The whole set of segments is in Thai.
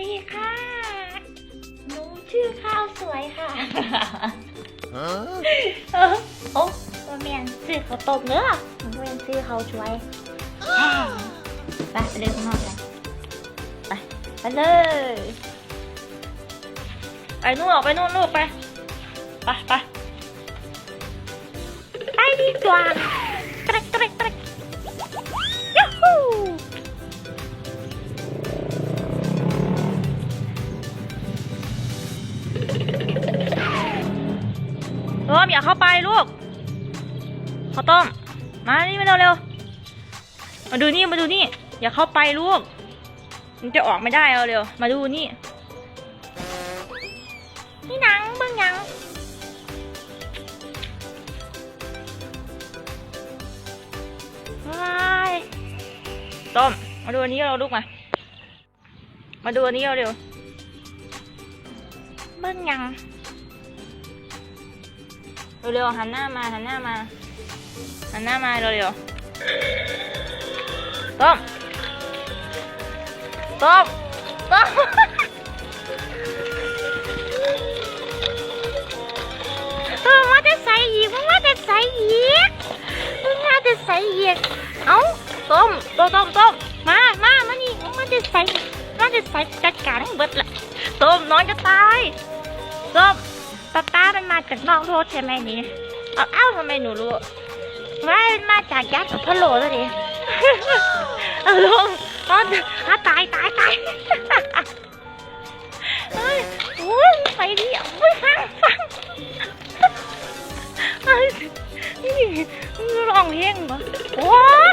ดีค่ะ หนูชื่อข้าวสวยค่ะ Huh? เออโอ้ตัวแมนซื้อข้าวต้มเนื้อมันเป็นซื้อข้าวสวยอ่าไปไปเดินข้างนอกกันไปไปเลยไปนู่นออกไปนู่นลูกไปไปไปไปดีกว่าตรกตรกตรก ต้มอย่าเข้าไปลูกข้าวต้ม มานี่มาเร็วเร็วมาดูนี่มาดูนี่ อย่าเข้าไปลูก มันจะออกไม่ได้เอาเร็ว มาดูนี่ นี่หนังเบิ่งหยังว้ายต้ม มาดูอันนี้เราลูกมา มาดูอันนี้เราเร็วเบิ่งหยัง เร็วๆหันหน้ามาหันหน้ามาหันหน้ามาเร็วๆต้มต้มต้มเออว่าจะใส่อีกมึงว่าจะใส่อีกมึงว่าจะใส่อีกเอ้าต้มต้มต้มต้มมามามานี่มึงว่าจะใส่ว่าจะใส่จัดการให้เบิดละต้มน้องจะตายต้ม ป้าป้ามันมาจากนอกโลกใช่ไหมนี่เอาเอ้าทำไมหนูรู้ว่ามันมาจากยักษ์กับพะโลแล้วดิเอาลงอ๋ออะตายตายตายเฮ้ยโอ้ยไปดิโอ้ยฟังฟังเฮ้ยนี่ร้องเพลงบ่โอ้ย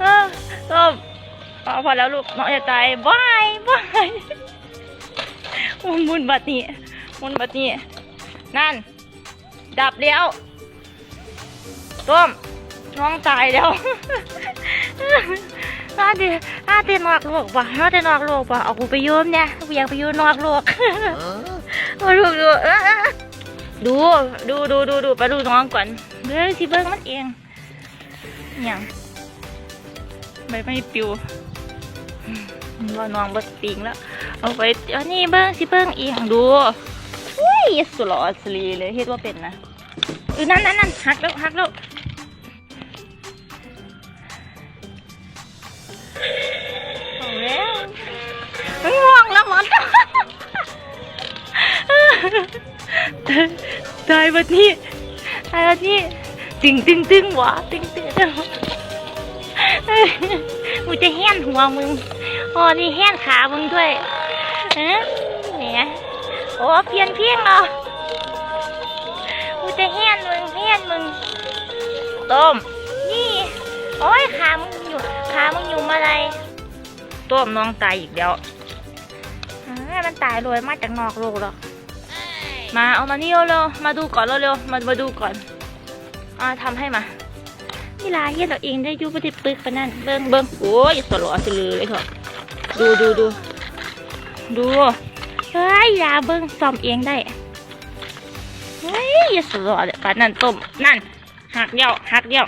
เออต้มเอาพอแล้วลูกน้องจะตายบายบาย มุนมุนบัดนี้มุนบัดนี้ นั่น ดับแล้วต้มน้องตายแล้วอาเดอาเดนอกโลกว่ะอาเดนอกโลกว่ะเอากูไปยืมเนี่ยกูอยากไปยืมนอกโลก Huh? โอ้ลูกดูดูดูดูดูดูไปดูน้องก่อนเบิ้งสิเบิ้งมันเองอย่างใบไม่ปิว ว่าน้องเบิดปิงแล้ว เอาไปอันนี้เบิ้งสิเบิ้งเองดูอุ้ยสุดหล่อสลีเลยเฮ็ดว่าเป็นนะเออนั่นนั่นนั่นหักแล้วหักแล้วเอาแล้วง่วงแล้วหมอนตายวันนี้ตายวันนี้ตึงตึงตึงวะตึงตึงตึงเอ้ยกูจะแห้นหัวมึง อ๋อนี่แห้นขามึงด้วยเอ๊ะเนี่ยโอ้เพียนเพียงเหรอกูจะแห้นมึงแห้นมึง ต้ม นี่ โอ้ยขามึงอยู่ ขามึงอยู่มาอะไรต้มน้องตายอีกแล้วอ่ามันตายรวยมาจากนอกโลกหรอกมาเอามานี่เร็วๆมาดูก่อนเร็วๆมามาดูก่อนอ่าทำให้มานี่ลาเฮ็ดเราเองได้อยุบติปึกปะนั่นเบิ้งเบิ้งโอ้ยสลอสลือเลยเถอะ ดูดูดูดูเฮ้ยลาเบิ้งซ่อมเองได้เฮ้ยอย่าสลอเลยปนั่นต้มนั่นหักเดียวหักเดียว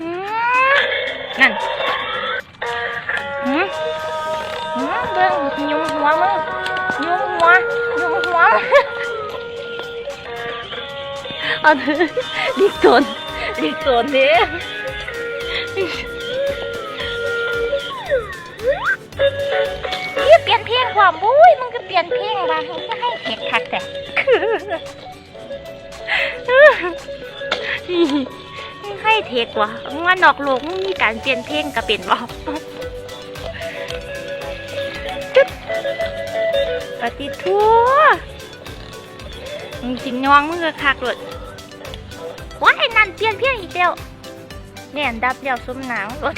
อืมนั่นอืมอืมเบิ้งยุงหัวมึงยุงหัวยุงหัวเอาเถอะดิกโซนดิกโซนเด้ นี่เปลี่ยนเพลงความบุ้ยมึงก็เปลี่ยนเพลงบางจะให้เห็ดคักแต่ให้เทกว่ะมึงว่านอกโลกมึงมีการเปลี่ยนเพลงก็เป็นบ่จุดปฏิทัวมึงสิยองมึงก็คักเลยว้ายนั่นเปลี่ยนเพลงอีกแล้วเนี่ยดับเดียวซุ้มหนังรถ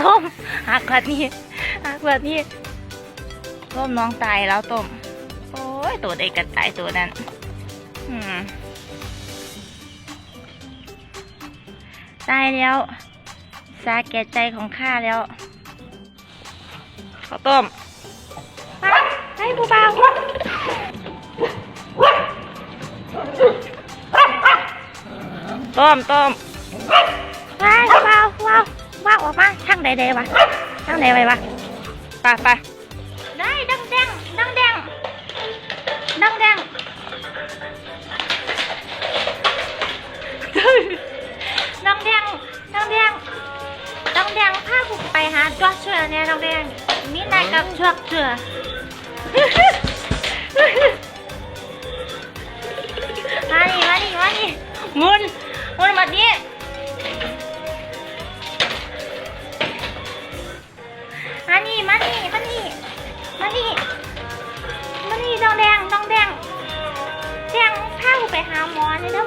ต้มหักแบบนี้หักแบบนี้ ต้มน้องตายแล้วต้ม โอ้ยตัวใดกันตายตัวนั้น อืม ตายแล้วสาแก่ใจของข้าแล้วข้าวต้มไปให้ผู้เบาต้มต้มไปผู้เบาผู้เบาว่าออกมาทางใดๆวะทางใดไปวะไปได้ ดังแดงดังแดงดังแดงดังแดงดังแดงดังแดงพาผมไปหาจอร์จเชือเนี่ยดังแดงมีนายกับจอร์จเชือมาดิมาดิมาดิมุนมุนมานี้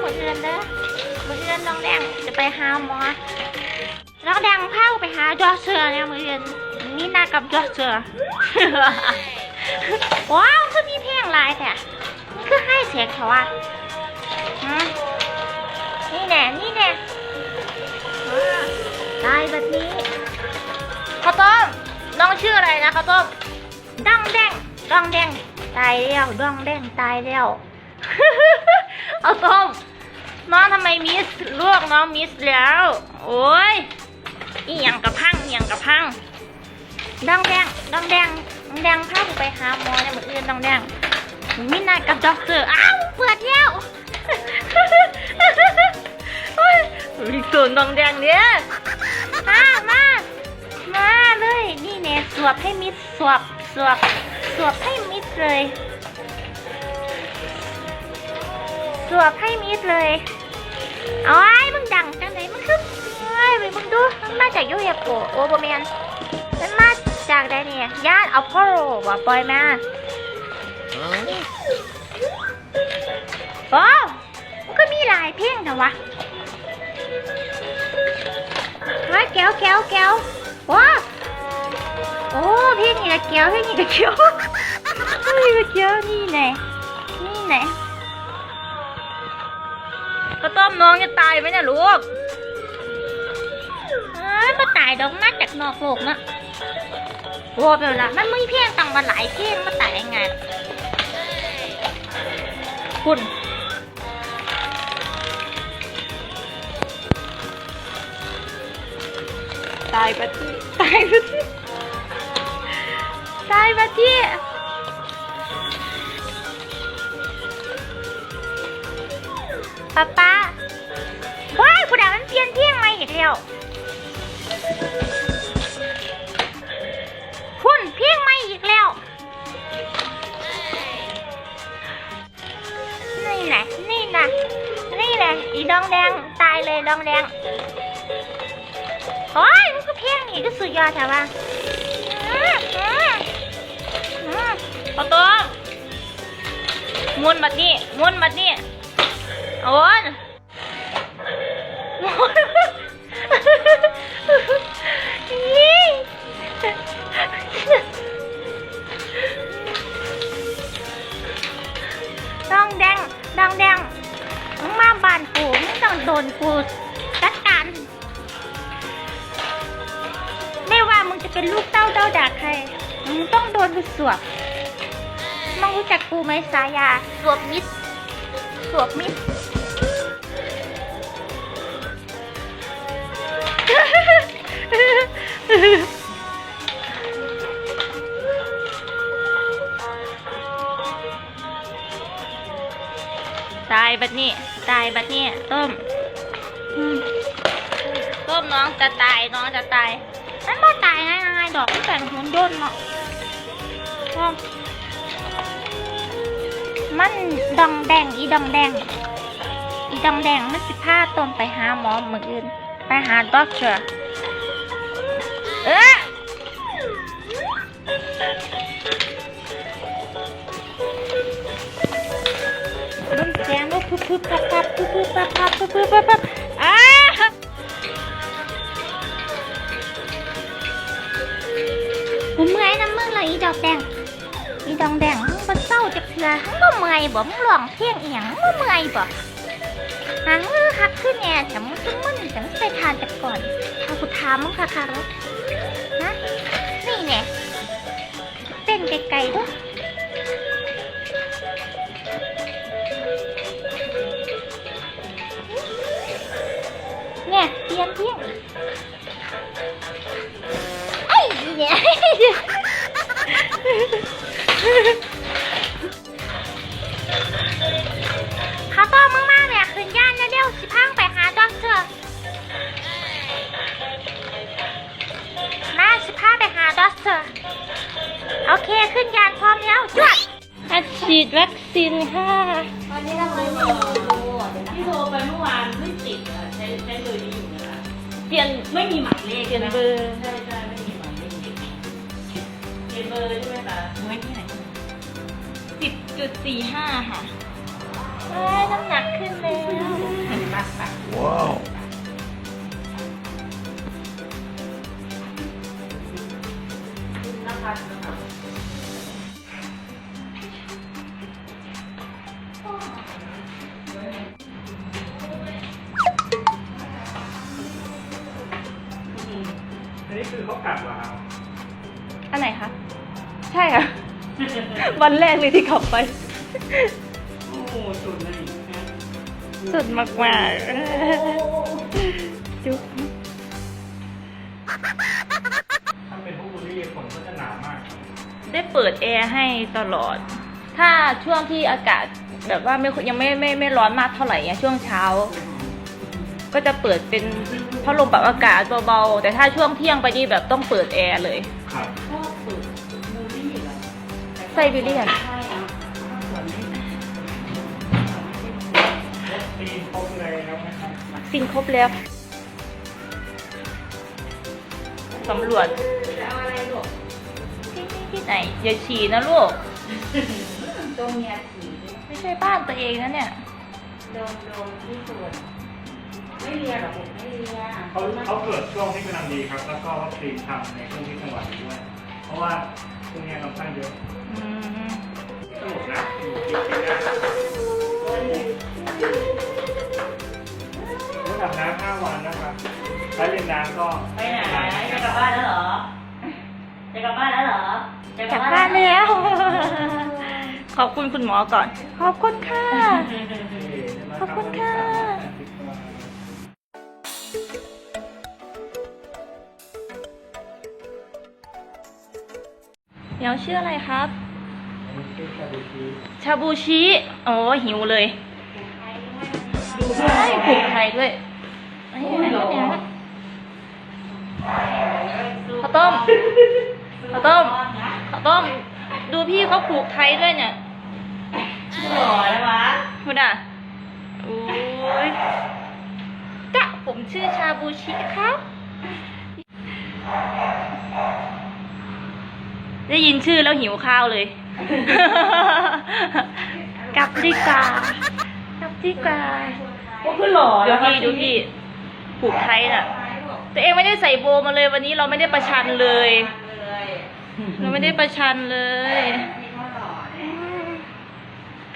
มอเอือนเด้อหมดเดือนดองแดงจะไปหาหมอดองแดงพากูไปหาจอเชือเนี่ยหมดเดือนมีนัดกับจอเชือว้าวคือมีเพลงลายแท้นี่คือให้เสียงเขาว่าฮะนี่แน่นี่แน่อ่าตายแบบนี้ข้าวต้มน้องชื่ออะไรนะข้าวต้มดองแดงดองแดงตายแล้วดองแดงตายแล้ว เอาต้ม น้องทำไมมิสลวกน้องมิสแล้ว โอ้ยอีหยังกระพังอีหยังกระพังดองแดงดองแดงดองแดงพากูไปหาหมอเนี่ยเหมือนอื่นดองแดงมินัดกับด็อกเตอร์อ้าวเปิดแล้วโอ้ยมีส่วนดองแดงเนี่ยมามามาเลยนี่เนี่ยสวบให้มิดสวบสวบสวบให้มิดเลย สวบให้มิดเลยเอาไอ้มึงดังจังไหนมึงคือเอ้ยไปมึงดูมันมาจากยูเอฟโอโอโบแมนมันมาจากไหนเนี่ยย่านอพอลโลบ่ปล่อยมา Huh? โอ้มันก็มีหลายเพลงแต่วะว้าแก้วแก้วแก้วว้าโอ้เพลงนี้ก็แก้วเพลงนี้ก็แก้วายไหมเนี่ยลูกเอ้ยมาตายดอกมาจากนอกโลกนะโอ้เป็นละมันมีเพลงตั้งมาหลายเพลงมาตายยังไงล่ะคุณตายปะที่ตายปะที่ตายมาที่ป๊าป๊า ว้ายผู้ใดมันเปลี่ยนเพลงใหม่อีกแล้วคุณเพลงใหม่อีกแล้วนี่แหละนี่นะนี่แหละอีดองแดงตายเลยดองแดงโอ้ยมันก็เพลงนี่ก็สุดยอดใช่ปะอืมอืมอืมข้าวต้มม้วนบัดนี้ม้วนบัดนี้โอ้ย ดองแดงดองแดงมึงมาบ้านกูไมึงต้องโดนกูจัดการไม่ว่ามึงจะเป็นลูกเต้าเต้าด่าใคร มึงต้องโดนกูสวบมึงรู้จักกูไหมสายาสวบมิดสวบมิด บัดนี้ ตายบัดนี้ต้มต้มน้องจะตายน้องจะตายมันมาตายง่ายๆดอกแต่หุ่นยนต์เนาะมันดองแดงอีดองแดง อีดองแดงมันสิพาต้นไปหาหมอมืออื่น ไปหาด็อกเตอร์เอ๊ะ รุ่นเสียงลูกพึบพึบปั๊บปั๊บพึบพึบปั๊บปั๊บพึบพึบปั๊บปั๊บอ้ากูเมื่อยน้ำมึงเลยอีดอกแดง อีดองแดงมึงบ่เศร้าจักเทื่อมึงบ่เมื่อยบ่มึงร้องเพลงอีหยังมึงบ่เมื่อยบ่หางมือคักขึ้นแน่แต่มึงซุ่มมึนแต่มึงไปทานแต่ก่อนเอากูถามมึงค่ะค่ะนะนี่แน่เต้นไกลๆด้วย ปลี่ยนเพลงไอ้เนี่ยข้าต้มมึงมาแม่ขึ้นย่านเร็วสิพังไปหาดอกเตอร์มาสิพาไปหาด็อกเตอร์โอเคขึ้นยานพร้อมแล้วจวดอัดฉีดวัคซีนค่ะที่โทรไปเมื่อวานไม่ติดใช้ใช้เบอร์นี้อยู่นะคะ เปลี่ยนไม่มีหมายเลขเปลี่ยนนะเบอร์ใช่ใช่ไม่มีหมายเลขเปลี่ยนเบอร์ใช่ไหมคะไว้ที่ไหนสิบจุดสี่ห้าค่ะเอ้ยน้ำหนักขึ้นแล้วมากค่ะ Wow. นะคะ นนี้คือเขากัดเหรอครับอันไหนคะ ใช่ค่ะ วันแรกเลยที่ขับไป โอ้โหสุดเลยนะสุดมากมากๆจุ๊บถ้าเป็นพวกบุรีฝนก็จะหนาวมากได้เปิดแอร์ให้ตลอด ถ้าช่วงที่อากาศแบบว่าไม่ยังไม่ไม่ไม่ร้อนมากเท่าไหร่เนี่ยช่วงเช้า ก็จะเปิดเป็นพัดลมปรับอากาศเบาๆ แต่ถ้าช่วงเที่ยงไปนี่แบบต้องเปิดแอร์เลย ครับชอบฝึกบูลลี่เหรอไซบีเรียน ใช่อะส่วนนี้ตีนครบเลยแล้วนะครับวัคซีนครบแล้วสำรวจเอาอะไรลูกที่นี่ที่ไหน อย่าฉี่นะลูก ตัวเมียสีไม่ใช่บ้านตัวเองนะเนี่ย โดมโดมที่ส่วน ไม่เรียนหรอกผมไม่เรียนเขาเขาเกิดช่วงที่กำลังดีครับ แล้วก็วัคซีนทำในช่วงที่จังหวัดนี้ด้วย เพราะว่าช่วงนี้เราตั้งเยอะอืมสนุกนะอยู่ที่ที่นี่รู้ดับน้ำห้าวันนะครับใช้เล่นน้ำก็ไปไหนจะกลับบ้านแล้วเหรอ จะกลับบ้านแล้วเหรอ จะกลับบ้านแล้ว ขอบคุณคุณหมอก่อน ขอบคุณค่ะ ขอบคุณค่ะ เดี๋ยวชื่ออะไรครับ ชาบูชิโอ้หิวเลยใช่ผูกไทยด้วยไอ้อันนี้เนี่ยข้าวต้มข้าวต้มข้าวต้ม ดูพี่เขาผูกไทยด้วยเนี่ยหล่อเลยวะคุณอะโอ้ยกะผมชื่อชาบูชิครับ ได้ยินชื่อแล้วหิวข้าวเลย กลับดีกว่ากลับดีกว่าก็คือหล่อดูพี่ดูพี่ผูกไทยน่ะ ตัวเองไม่ได้ใส่โบมาเลยวันนี้เราไม่ได้ประชันเลย เราไม่ได้ประชันเลยอืม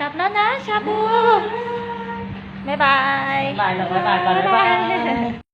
กลับแล้วนะชาบู บ๊ายบายบายหรอบ๊ายบายก่อนบ๊ายบาย